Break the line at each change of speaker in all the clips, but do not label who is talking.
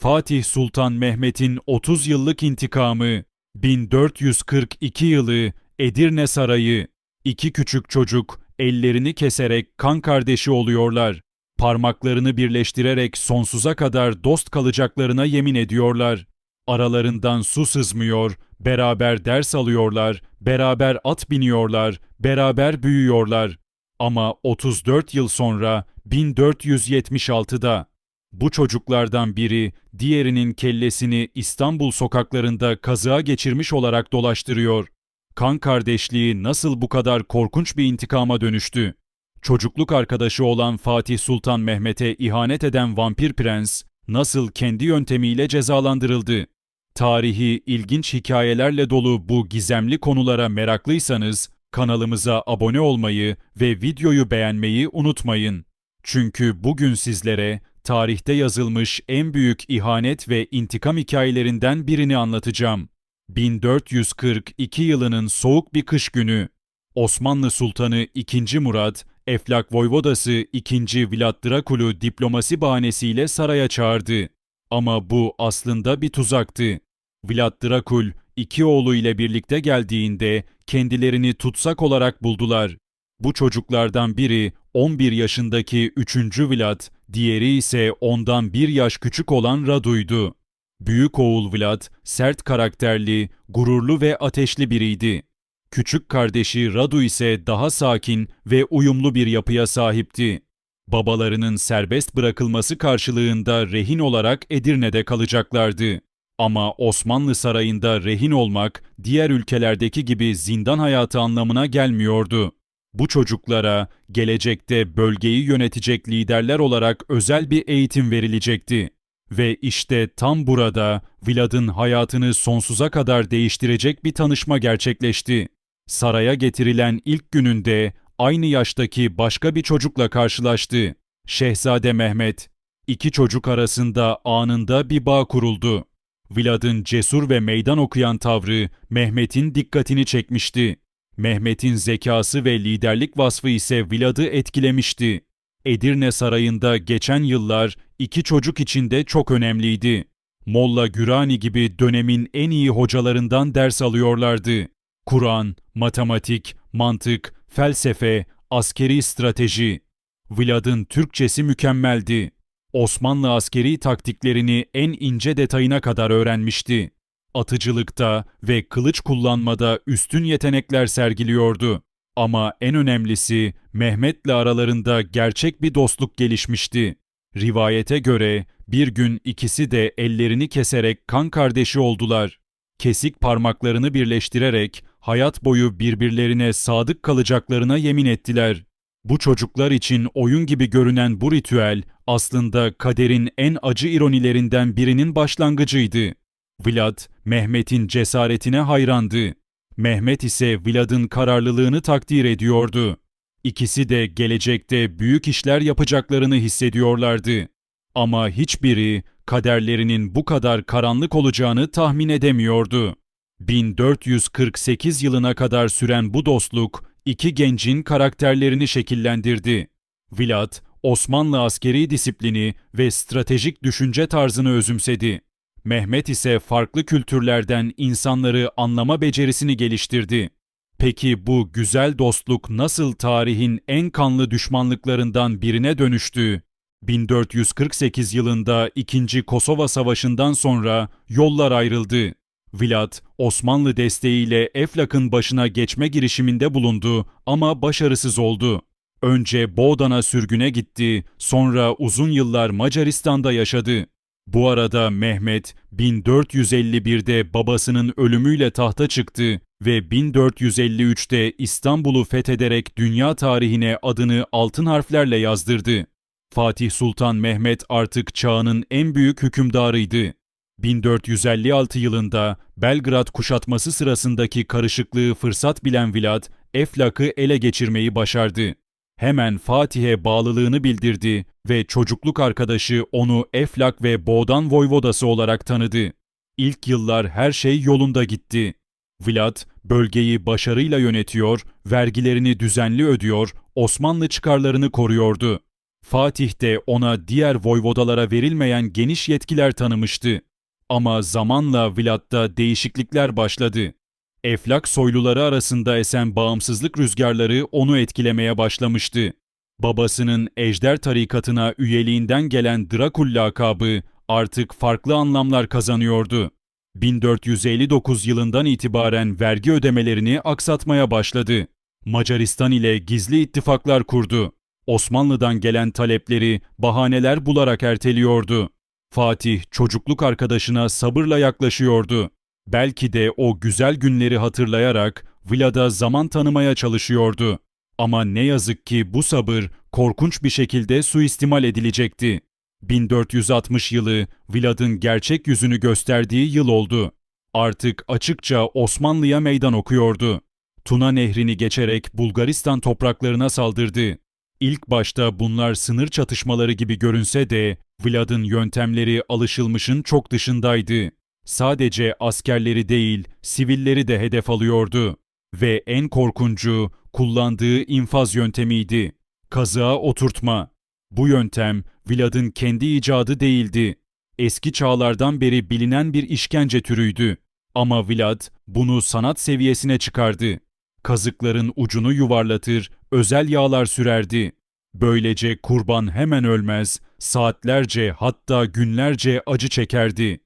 Fatih Sultan Mehmet'in 30 yıllık intikamı, 1442 yılı Edirne Sarayı, iki küçük çocuk ellerini keserek kan kardeşi oluyorlar. Parmaklarını birleştirerek sonsuza kadar dost kalacaklarına yemin ediyorlar. Aralarından su sızmıyor, beraber ders alıyorlar, beraber at biniyorlar, beraber büyüyorlar. Ama 34 yıl sonra 1476'da bu çocuklardan biri diğerinin kellesini İstanbul sokaklarında kazığa geçirmiş olarak dolaştırıyor. Kan kardeşliği nasıl bu kadar korkunç bir intikama dönüştü? Çocukluk arkadaşı olan Fatih Sultan Mehmet'e ihanet eden vampir prens nasıl kendi yöntemiyle cezalandırıldı? Tarihi ilginç hikayelerle dolu bu gizemli konulara meraklıysanız kanalımıza abone olmayı ve videoyu beğenmeyi unutmayın. Çünkü bugün sizlere tarihte yazılmış en büyük ihanet ve intikam hikayelerinden birini anlatacağım. 1442 yılının soğuk bir kış günü Osmanlı Sultanı II. Murat, Eflak Voyvodası II. Vlad Drakul'u diplomasi bahanesiyle saraya çağırdı. Ama bu aslında bir tuzaktı. Vlad Drakul, iki oğlu ile birlikte geldiğinde kendilerini tutsak olarak buldular. Bu çocuklardan biri 11 yaşındaki 3. Vlad, diğeri ise ondan bir yaş küçük olan Radu'ydu. Büyük oğul Vlad, sert karakterli, gururlu ve ateşli biriydi. Küçük kardeşi Radu ise daha sakin ve uyumlu bir yapıya sahipti. Babalarının serbest bırakılması karşılığında rehin olarak Edirne'de kalacaklardı. Ama Osmanlı sarayında rehin olmak diğer ülkelerdeki gibi zindan hayatı anlamına gelmiyordu. Bu çocuklara gelecekte bölgeyi yönetecek liderler olarak özel bir eğitim verilecekti. Ve işte tam burada Vlad'ın hayatını sonsuza kadar değiştirecek bir tanışma gerçekleşti. Saraya getirilen ilk gününde aynı yaştaki başka bir çocukla karşılaştı. Şehzade Mehmet. İki çocuk arasında anında bir bağ kuruldu. Vlad'ın cesur ve meydan okuyan tavrı Mehmet'in dikkatini çekmişti. Mehmet'in zekası ve liderlik vasfı ise Vlad'ı etkilemişti. Edirne Sarayı'nda geçen yıllar iki çocuk için de çok önemliydi. Molla Gürani gibi dönemin en iyi hocalarından ders alıyorlardı. Kur'an, matematik, mantık, felsefe, askeri strateji. Vlad'ın Türkçesi mükemmeldi. Osmanlı askeri taktiklerini en ince detayına kadar öğrenmişti. Atıcılıkta ve kılıç kullanmada üstün yetenekler sergiliyordu. Ama en önemlisi Mehmet'le aralarında gerçek bir dostluk gelişmişti. Rivayete göre bir gün ikisi de ellerini keserek kan kardeşi oldular. Kesik parmaklarını birleştirerek hayat boyu birbirlerine sadık kalacaklarına yemin ettiler. Bu çocuklar için oyun gibi görünen bu ritüel aslında kaderin en acı ironilerinden birinin başlangıcıydı. Vlad, Mehmet'in cesaretine hayrandı. Mehmet ise Vlad'ın kararlılığını takdir ediyordu. İkisi de gelecekte büyük işler yapacaklarını hissediyorlardı. Ama hiçbiri kaderlerinin bu kadar karanlık olacağını tahmin edemiyordu. 1448 yılına kadar süren bu dostluk iki gencin karakterlerini şekillendirdi. Vlad, Osmanlı askeri disiplini ve stratejik düşünce tarzını özümsedi. Mehmet ise farklı kültürlerden insanları anlama becerisini geliştirdi. Peki bu güzel dostluk nasıl tarihin en kanlı düşmanlıklarından birine dönüştü? 1448 yılında 2. Kosova Savaşı'ndan sonra yollar ayrıldı. Vlad, Osmanlı desteğiyle Eflak'ın başına geçme girişiminde bulundu ama başarısız oldu. Önce Boğdan'a sürgüne gitti, sonra uzun yıllar Macaristan'da yaşadı. Bu arada Mehmet 1451'de babasının ölümüyle tahta çıktı ve 1453'te İstanbul'u fethederek dünya tarihine adını altın harflerle yazdırdı. Fatih Sultan Mehmet artık çağının en büyük hükümdarıydı. 1456 yılında Belgrad kuşatması sırasındaki karışıklığı fırsat bilen Vlad, Eflak'ı ele geçirmeyi başardı. Hemen Fatih'e bağlılığını bildirdi ve çocukluk arkadaşı onu Eflak ve Boğdan Voyvodası olarak tanıdı. İlk yıllar her şey yolunda gitti. Vlad, bölgeyi başarıyla yönetiyor, vergilerini düzenli ödüyor, Osmanlı çıkarlarını koruyordu. Fatih de ona diğer voyvodalara verilmeyen geniş yetkiler tanımıştı. Ama zamanla Vlad'da değişiklikler başladı. Eflak soyluları arasında esen bağımsızlık rüzgarları onu etkilemeye başlamıştı. Babasının Ejder tarikatına üyeliğinden gelen Drakul lakabı artık farklı anlamlar kazanıyordu. 1459 yılından itibaren vergi ödemelerini aksatmaya başladı. Macaristan ile gizli ittifaklar kurdu. Osmanlı'dan gelen talepleri bahaneler bularak erteliyordu. Fatih çocukluk arkadaşına sabırla yaklaşıyordu. Belki de o güzel günleri hatırlayarak Vlad'a zaman tanımaya çalışıyordu. Ama ne yazık ki bu sabır korkunç bir şekilde suistimal edilecekti. 1460 yılı Vlad'ın gerçek yüzünü gösterdiği yıl oldu. Artık açıkça Osmanlı'ya meydan okuyordu. Tuna Nehri'ni geçerek Bulgaristan topraklarına saldırdı. İlk başta bunlar sınır çatışmaları gibi görünse de Vlad'ın yöntemleri alışılmışın çok dışındaydı. Sadece askerleri değil, sivilleri de hedef alıyordu. Ve en korkuncu kullandığı infaz yöntemiydi. Kazığa oturtma. Bu yöntem Vlad'ın kendi icadı değildi. Eski çağlardan beri bilinen bir işkence türüydü. Ama Vlad bunu sanat seviyesine çıkardı. Kazıkların ucunu yuvarlatır, özel yağlar sürerdi. Böylece kurban hemen ölmez, saatlerce hatta günlerce acı çekerdi.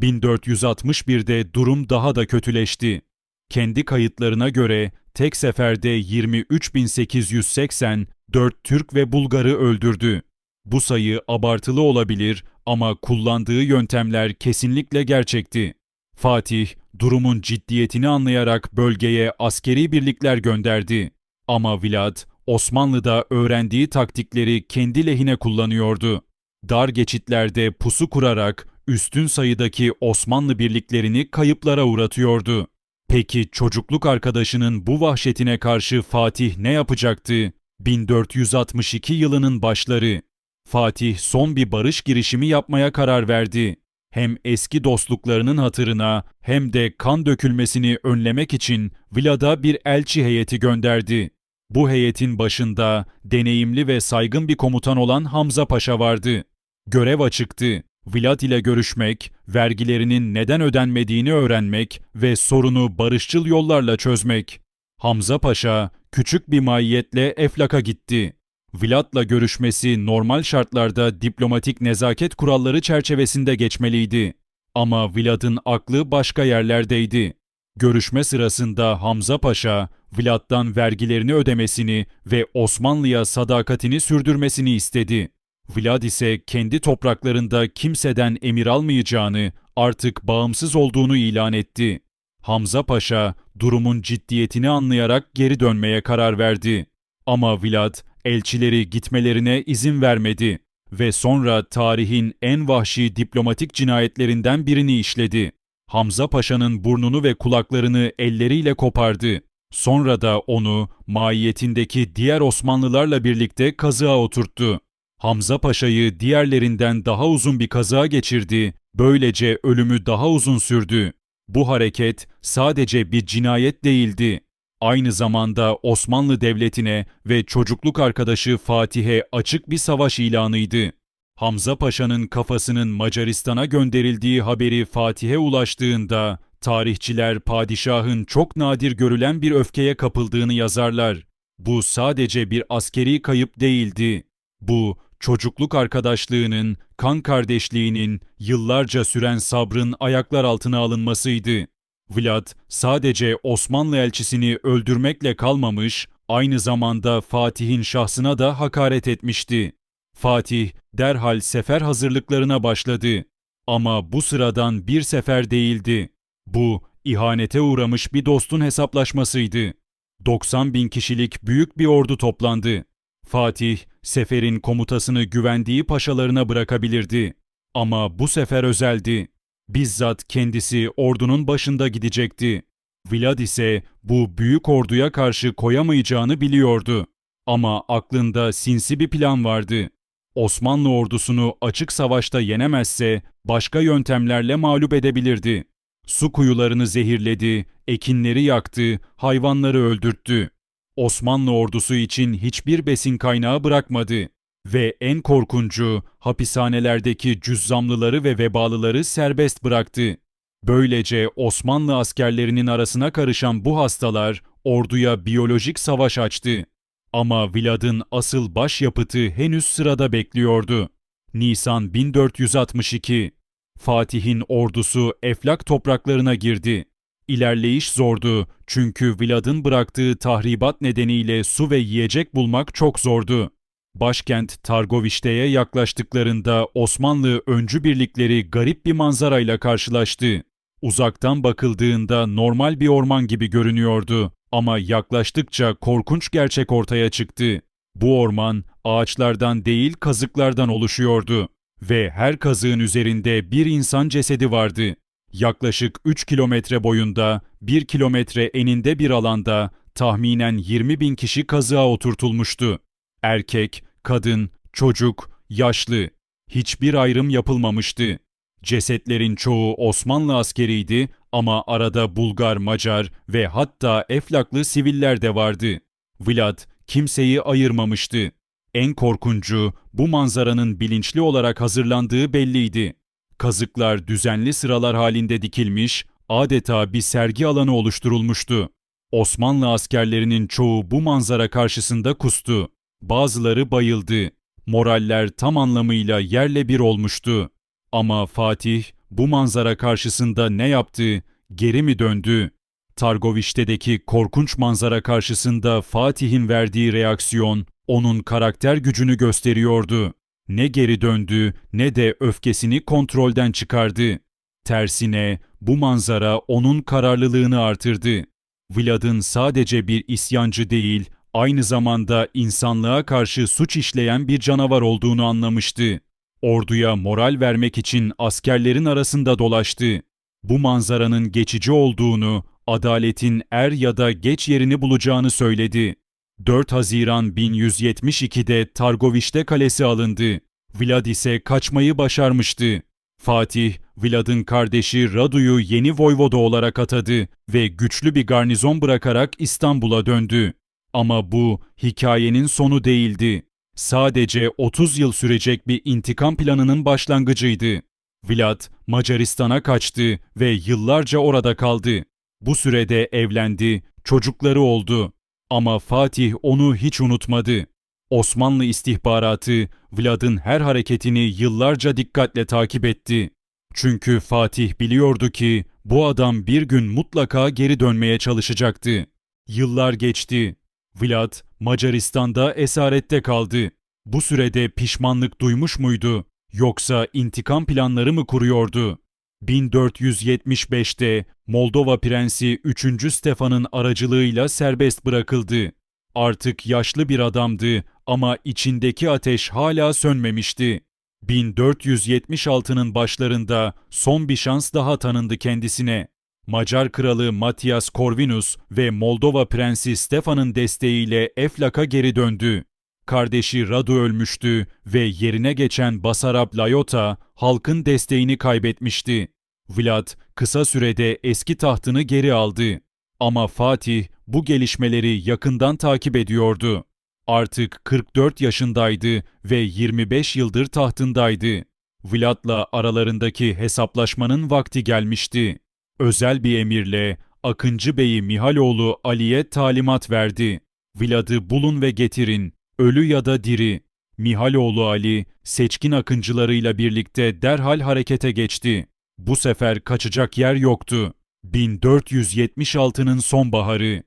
1461'de durum daha da kötüleşti. Kendi kayıtlarına göre tek seferde 23.880 4 Türk ve Bulgarı öldürdü. Bu sayı abartılı olabilir ama kullandığı yöntemler kesinlikle gerçekti. Fatih, durumun ciddiyetini anlayarak bölgeye askeri birlikler gönderdi. Ama Vlad, Osmanlı'da öğrendiği taktikleri kendi lehine kullanıyordu. Dar geçitlerde pusu kurarak üstün sayıdaki Osmanlı birliklerini kayıplara uğratıyordu. Peki çocukluk arkadaşının bu vahşetine karşı Fatih ne yapacaktı? 1462 yılının başları. Fatih son bir barış girişimi yapmaya karar verdi. Hem eski dostluklarının hatırına hem de kan dökülmesini önlemek için Vlad'a bir elçi heyeti gönderdi. Bu heyetin başında deneyimli ve saygın bir komutan olan Hamza Paşa vardı. Görev açıktı. Vlad ile görüşmek, vergilerinin neden ödenmediğini öğrenmek ve sorunu barışçıl yollarla çözmek. Hamza Paşa küçük bir mahiyetle Eflak'a gitti. Vlad'la görüşmesi normal şartlarda diplomatik nezaket kuralları çerçevesinde geçmeliydi. Ama Vlad'ın aklı başka yerlerdeydi. Görüşme sırasında Hamza Paşa, Vlad'dan vergilerini ödemesini ve Osmanlı'ya sadakatini sürdürmesini istedi. Vlad ise kendi topraklarında kimseden emir almayacağını, artık bağımsız olduğunu ilan etti. Hamza Paşa durumun ciddiyetini anlayarak geri dönmeye karar verdi. Ama Vlad elçileri gitmelerine izin vermedi ve sonra tarihin en vahşi diplomatik cinayetlerinden birini işledi. Hamza Paşa'nın burnunu ve kulaklarını elleriyle kopardı. Sonra da onu mahiyetindeki diğer Osmanlılarla birlikte kazığa oturttu. Hamza Paşa'yı diğerlerinden daha uzun bir kaza geçirdi, böylece ölümü daha uzun sürdü. Bu hareket sadece bir cinayet değildi. Aynı zamanda Osmanlı Devleti'ne ve çocukluk arkadaşı Fatih'e açık bir savaş ilanıydı. Hamza Paşa'nın kafasının Macaristan'a gönderildiği haberi Fatih'e ulaştığında tarihçiler padişahın çok nadir görülen bir öfkeye kapıldığını yazarlar. Bu sadece bir askeri kayıp değildi. Bu çocukluk arkadaşlığının, kan kardeşliğinin, yıllarca süren sabrın ayaklar altına alınmasıydı. Vlad sadece Osmanlı elçisini öldürmekle kalmamış, aynı zamanda Fatih'in şahsına da hakaret etmişti. Fatih derhal sefer hazırlıklarına başladı. Ama bu sıradan bir sefer değildi. Bu ihanete uğramış bir dostun hesaplaşmasıydı. 90 bin kişilik büyük bir ordu toplandı. Fatih, seferin komutasını güvendiği paşalarına bırakabilirdi. Ama bu sefer özeldi. Bizzat kendisi ordunun başında gidecekti. Vlad ise bu büyük orduya karşı koyamayacağını biliyordu. Ama aklında sinsi bir plan vardı. Osmanlı ordusunu açık savaşta yenemezse başka yöntemlerle mağlup edebilirdi. Su kuyularını zehirledi, ekinleri yaktı, hayvanları öldürttü. Osmanlı ordusu için hiçbir besin kaynağı bırakmadı. Ve en korkuncu hapishanelerdeki cüzzamlıları ve vebalıları serbest bıraktı. Böylece Osmanlı askerlerinin arasına karışan bu hastalar orduya biyolojik savaş açtı. Ama Vlad'ın asıl başyapıtı henüz sırada bekliyordu. Nisan 1462 Fatih'in ordusu Eflak topraklarına girdi. İlerleyiş zordu çünkü Vlad'ın bıraktığı tahribat nedeniyle su ve yiyecek bulmak çok zordu. Başkent Targovişte'ye yaklaştıklarında Osmanlı öncü birlikleri garip bir manzarayla karşılaştı. Uzaktan bakıldığında normal bir orman gibi görünüyordu ama yaklaştıkça korkunç gerçek ortaya çıktı. Bu orman ağaçlardan değil kazıklardan oluşuyordu ve her kazığın üzerinde bir insan cesedi vardı. Yaklaşık 3 kilometre boyunda, 1 kilometre eninde bir alanda tahminen 20 bin kişi kazığa oturtulmuştu. Erkek, kadın, çocuk, yaşlı. Hiçbir ayrım yapılmamıştı. Cesetlerin çoğu Osmanlı askeriydi ama arada Bulgar, Macar ve hatta Eflaklı siviller de vardı. Vlad kimseyi ayırmamıştı. En korkuncu bu manzaranın bilinçli olarak hazırlandığı belliydi. Kazıklar düzenli sıralar halinde dikilmiş, adeta bir sergi alanı oluşturulmuştu. Osmanlı askerlerinin çoğu bu manzara karşısında kustu. Bazıları bayıldı. Moraller tam anlamıyla yerle bir olmuştu. Ama Fatih bu manzara karşısında ne yaptı? Geri mi döndü? Targovişte'deki korkunç manzara karşısında Fatih'in verdiği reaksiyon onun karakter gücünü gösteriyordu. Ne geri döndü ne de öfkesini kontrolden çıkardı. Tersine bu manzara onun kararlılığını artırdı. Vlad'ın sadece bir isyancı değil, aynı zamanda insanlığa karşı suç işleyen bir canavar olduğunu anlamıştı. Orduya moral vermek için askerlerin arasında dolaştı. Bu manzaranın geçici olduğunu, adaletin er ya da geç yerini bulacağını söyledi. 4 Haziran 1172'de Targovişte kalesi alındı. Vlad ise kaçmayı başarmıştı. Fatih, Vlad'ın kardeşi Radu'yu yeni voyvoda olarak atadı ve güçlü bir garnizon bırakarak İstanbul'a döndü. Ama bu hikayenin sonu değildi. Sadece 30 yıl sürecek bir intikam planının başlangıcıydı. Vlad Macaristan'a kaçtı ve yıllarca orada kaldı. Bu sürede evlendi, çocukları oldu. Ama Fatih onu hiç unutmadı. Osmanlı istihbaratı Vlad'ın her hareketini yıllarca dikkatle takip etti. Çünkü Fatih biliyordu ki bu adam bir gün mutlaka geri dönmeye çalışacaktı. Yıllar geçti. Vlad Macaristan'da esarette kaldı. Bu sürede pişmanlık duymuş muydu? Yoksa intikam planları mı kuruyordu? 1475'te Moldova Prensi 3. Stefan'ın aracılığıyla serbest bırakıldı. Artık yaşlı bir adamdı ama içindeki ateş hala sönmemişti. 1476'nın başlarında son bir şans daha tanındı kendisine. Macar kralı Matias Corvinus ve Moldova prensi Stefan'ın desteğiyle Eflak'a geri döndü. Kardeşi Radu ölmüştü ve yerine geçen Basarab Layota halkın desteğini kaybetmişti. Vlad kısa sürede eski tahtını geri aldı. Ama Fatih bu gelişmeleri yakından takip ediyordu. Artık 44 yaşındaydı ve 25 yıldır tahtındaydı. Vlad'la aralarındaki hesaplaşmanın vakti gelmişti. Özel bir emirle Akıncı Bey'i Mihaloğlu Ali'ye talimat verdi. Vlad'ı bulun ve getirin, ölü ya da diri. Mihaloğlu Ali, seçkin akıncılarıyla birlikte derhal harekete geçti. Bu sefer kaçacak yer yoktu. 1476'nın sonbaharı.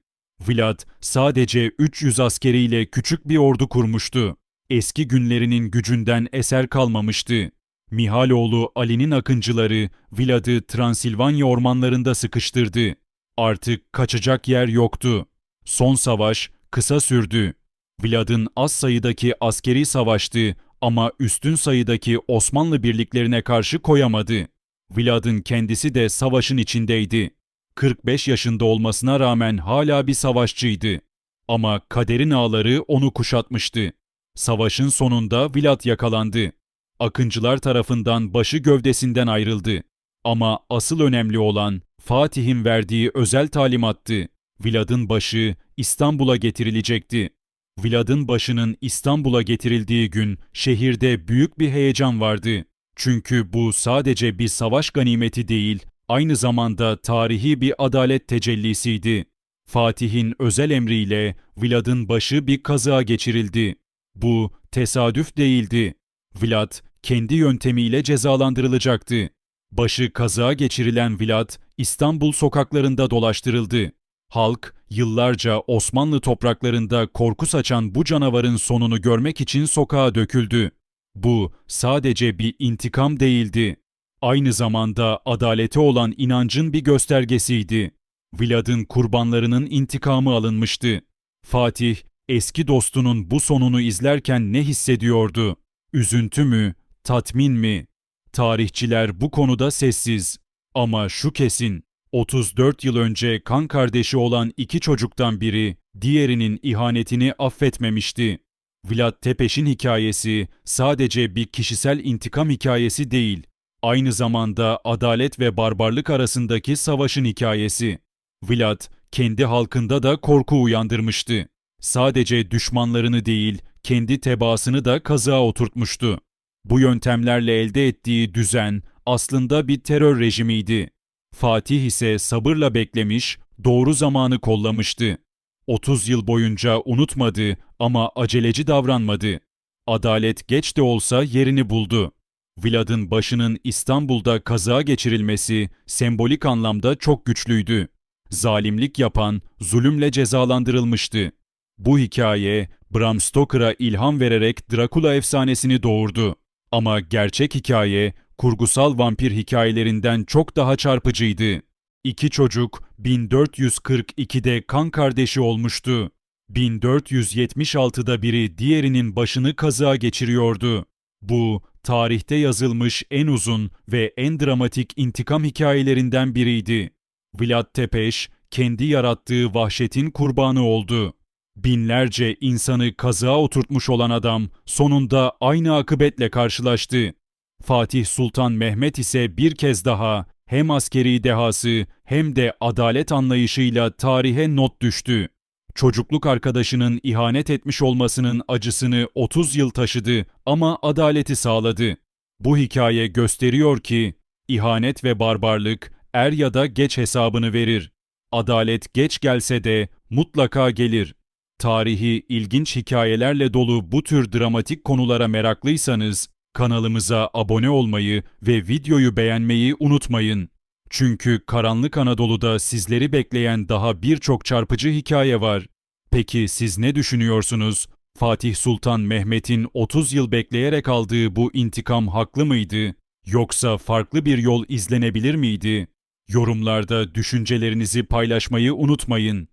Vlad sadece 300 askeriyle küçük bir ordu kurmuştu. Eski günlerinin gücünden eser kalmamıştı. Mihaloğlu Ali'nin akıncıları Vlad'ı Transilvanya ormanlarında sıkıştırdı. Artık kaçacak yer yoktu. Son savaş kısa sürdü. Vlad'ın az sayıdaki askeri savaştı ama üstün sayıdaki Osmanlı birliklerine karşı koyamadı. Vlad'ın kendisi de savaşın içindeydi. 45 yaşında olmasına rağmen hala bir savaşçıydı. Ama kaderin ağları onu kuşatmıştı. Savaşın sonunda Vlad yakalandı. Akıncılar tarafından başı gövdesinden ayrıldı. Ama asıl önemli olan Fatih'in verdiği özel talimattı. Vlad'ın başı İstanbul'a getirilecekti. Vlad'ın başının İstanbul'a getirildiği gün şehirde büyük bir heyecan vardı. Çünkü bu sadece bir savaş ganimeti değil, aynı zamanda tarihi bir adalet tecellisiydi. Fatih'in özel emriyle Vlad'ın başı bir kazığa geçirildi. Bu tesadüf değildi. Vlad kendi yöntemiyle cezalandırılacaktı. Başı kazığa geçirilen Vlad İstanbul sokaklarında dolaştırıldı. Halk yıllarca Osmanlı topraklarında korku saçan bu canavarın sonunu görmek için sokağa döküldü. Bu sadece bir intikam değildi. Aynı zamanda adalete olan inancın bir göstergesiydi. Vlad'ın kurbanlarının intikamı alınmıştı. Fatih, eski dostunun bu sonunu izlerken ne hissediyordu? Üzüntü mü, tatmin mi? Tarihçiler bu konuda sessiz. Ama şu kesin, 34 yıl önce kan kardeşi olan iki çocuktan biri diğerinin ihanetini affetmemişti. Vlad Tepeş'in hikayesi sadece bir kişisel intikam hikayesi değil, aynı zamanda adalet ve barbarlık arasındaki savaşın hikayesi. Vlad kendi halkında da korku uyandırmıştı. Sadece düşmanlarını değil, kendi tebaasını da kazığa oturtmuştu. Bu yöntemlerle elde ettiği düzen aslında bir terör rejimiydi. Fatih ise sabırla beklemiş, doğru zamanı kollamıştı. 30 yıl boyunca unutmadı ama aceleci davranmadı. Adalet geç de olsa yerini buldu. Vlad'ın başının İstanbul'da kaza geçirilmesi sembolik anlamda çok güçlüydü. Zalimlik yapan zulümle cezalandırılmıştı. Bu hikaye Bram Stoker'a ilham vererek Dracula efsanesini doğurdu. Ama gerçek hikaye kurgusal vampir hikayelerinden çok daha çarpıcıydı. İki çocuk 1442'de kan kardeşi olmuştu. 1476'da biri diğerinin başını kazığa geçiriyordu. Bu tarihte yazılmış en uzun ve en dramatik intikam hikayelerinden biriydi. Vlad Tepeş kendi yarattığı vahşetin kurbanı oldu. Binlerce insanı kazığa oturtmuş olan adam sonunda aynı akıbetle karşılaştı. Fatih Sultan Mehmet ise bir kez daha hem askeri dehası hem de adalet anlayışıyla tarihe not düştü. Çocukluk arkadaşının ihanet etmiş olmasının acısını 30 yıl taşıdı ama adaleti sağladı. Bu hikaye gösteriyor ki ihanet ve barbarlık er ya da geç hesabını verir. Adalet geç gelse de mutlaka gelir. Tarihi ilginç hikayelerle dolu bu tür dramatik konulara meraklıysanız kanalımıza abone olmayı ve videoyu beğenmeyi unutmayın. Çünkü karanlık Anadolu'da sizleri bekleyen daha birçok çarpıcı hikaye var. Peki siz ne düşünüyorsunuz? Fatih Sultan Mehmet'in 30 yıl bekleyerek aldığı bu intikam haklı mıydı? Yoksa farklı bir yol izlenebilir miydi? Yorumlarda düşüncelerinizi paylaşmayı unutmayın.